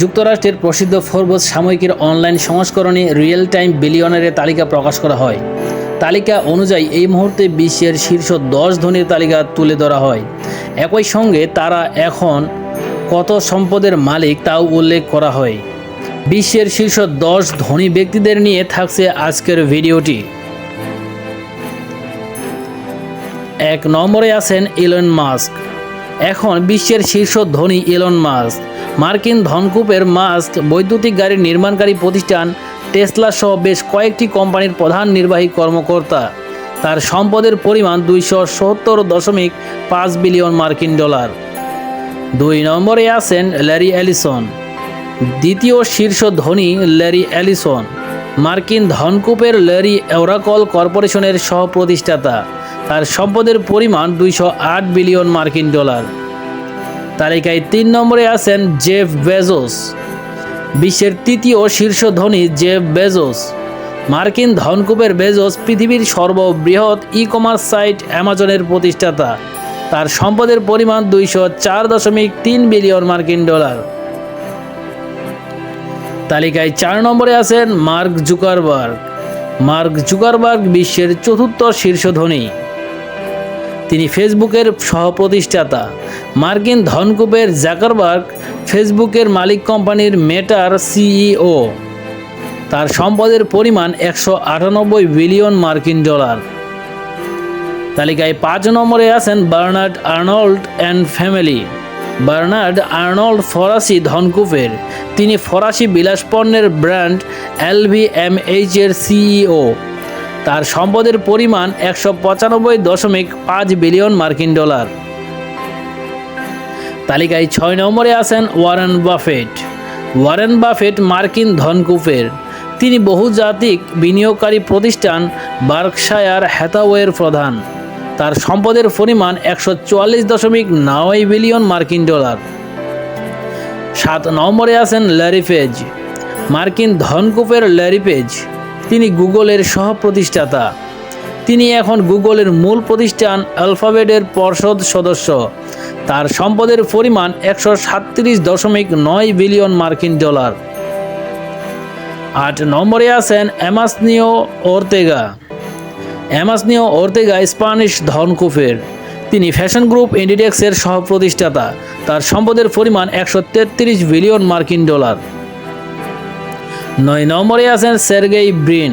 যুক্তরাষ্ট্রের প্রসিদ্ধ ফোরবস সাময়িকীর অনলাইন সংস্করণে রিয়েল টাইম বিলিয়নারের তালিকা প্রকাশ করা হয়। তালিকা অনুযায়ী, এই মুহূর্তে বিশ্বের শীর্ষ দশ ধনীর তালিকা তুলে ধরা হয়। একই সঙ্গে তারা এখন কত সম্পদের মালিক তাও উল্লেখ করা হয়। বিশ্বের শীর্ষ দশ ধনী ব্যক্তিদের নিয়ে থাকছে আজকের ভিডিওটি। এক নম্বরে আছেন ইলন মাস্ক। এখন বিশ্বের শীর্ষ ধনী ইলন মাস্ক মার্কিন ধনকূপের মাস্ক বৈদ্যুতিক গাড়ির নির্মাণকারী প্রতিষ্ঠান টেসলা সহ বেশ কয়েকটি কোম্পানির প্রধান নির্বাহী কর্মকর্তা। তার সম্পদের পরিমাণ দুইশো সত্তর দশমিক পাঁচ বিলিয়ন মার্কিন ডলার। দুই নম্বরে আছেন ল্যারি অ্যালিসন দ্বিতীয় শীর্ষ ধনী ল্যারি অ্যালিসন মার্কিন ধনকূপের ল্যারি ওরাকল কর্পোরেশনের সহ প্রতিষ্ঠাতা তার সম্পদের পরিমাণ দুইশো আট বিলিয়ন মার্কিন ডলার। তালিকায় তিন নম্বরে আছেন জেফ বেজোস। বিশ্বের তৃতীয় শীর্ষ ধনী জেফ বেজোস। মার্কিন ধনকূপের বেজোস পৃথিবীর সর্ববৃহৎ ই কমার্স সাইট অ্যামাজনের প্রতিষ্ঠাতা। তার সম্পদের পরিমাণ দুইশো চার দশমিক তিন বিলিয়ন মার্কিন ডলার। তালিকায় চার নম্বরে আছেন মার্ক জুকারবার্গ। মার্ক জুকারবার্গ বিশ্বের চতুর্থ শীর্ষ ধনী। তিনি ফেসবুকের সহপ্রতিষ্ঠাতা। মার্কিন ধনকূপের জাকারবার্গ ফেসবুকের মালিক কোম্পানির মেটার সিইও। তার সম্পদের পরিমাণ একশো আটানব্বই বিলিয়ন মার্কিন ডলার। তালিকায় পাঁচ নম্বরে আছেন Bernard Arnault and family. Bernard Arnault ফরাসি ধনকুপের তিনি ফরাসি বিলাসপণ্যের ব্র্যান্ড এলভি এম এর সিইও। তার সম্পদের পরিমাণ একশো পঁচানব্বই দশমিক পাঁচ বিলিয়ন মার্কিন ডলার। তালিকায় ছয় নম্বরে আছেন ওয়ারেন বাফেট। ওয়ারেন বাফেট মার্কিন ধনকূপের। তিনি বহুজাতিক বিনিয়োগকারী প্রতিষ্ঠান বার্কশায়ার হ্যাথাওয়ের প্রধান। তার সম্পদের পরিমাণ একশো চুয়াল্লিশ দশমিক নয় বিলিয়ন মার্কিন ডলার। সাত নম্বরে আছেন ল্যারিফেজ মার্কিন ধনকূপের ল্যারিপেজ তিনি গুগলের সহ প্রতিষ্ঠাতা তিনি এখন গুগলের মূল প্রতিষ্ঠান অ্যালফাবেটের পর্ষদ সদস্য। তার সম্পদের পরিমাণ একশো সাতত্রিশ দশমিক নয় বিলিয়ন মার্কিন ডলার। আট নম্বরে আছেন Amancio Ortega Amancio Ortega Spanish ধনকুফের। তিনি ফ্যাশন গ্রুপ ইন্ডিডেক্সের সহ প্রতিষ্ঠাতা তার সম্পদের পরিমাণ একশো তেত্রিশ বিলিয়ন মার্কিন ডলার। নয় নম্বরে আছেন সের্গেই ব্রিন।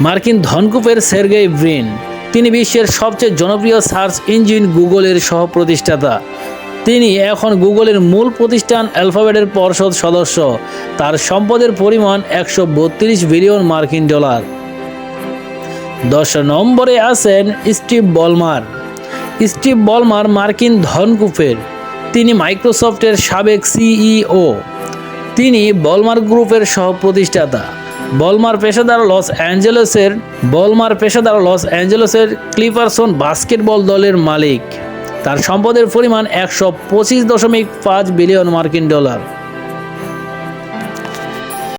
মার্কিন ধনকূপের সের্গেই ব্রিন। তিনি বিশ্বের সবচেয়ে জনপ্রিয় সার্চ ইঞ্জিন গুগলের সহ প্রতিষ্ঠাতা তিনি এখন গুগলের মূল প্রতিষ্ঠান অ্যালফাবেটের পর্ষদ সদস্য। তার সম্পদের পরিমাণ একশো বত্রিশ বিলিয়ন মার্কিন ডলার। দশ নম্বরে আছেন স্টিভ বলমার। স্টিভ বলমার মার্কিন ধনকূপের। তিনি মাইক্রোসফটের সাবেক সিইও। তিনি বলমার গ্রুপের সহ প্রতিষ্ঠাতা বলমার পেশাদার লস অ্যাঞ্জেলেসের, বলমার পেশাদার লস অ্যাঞ্জেলেসের ক্লিপারসন বাস্কেটবল দলের মালিক। তার সম্পদের পরিমাণ একশো পঁচিশ দশমিক পাঁচ বিলিয়ন মার্কিন ডলার।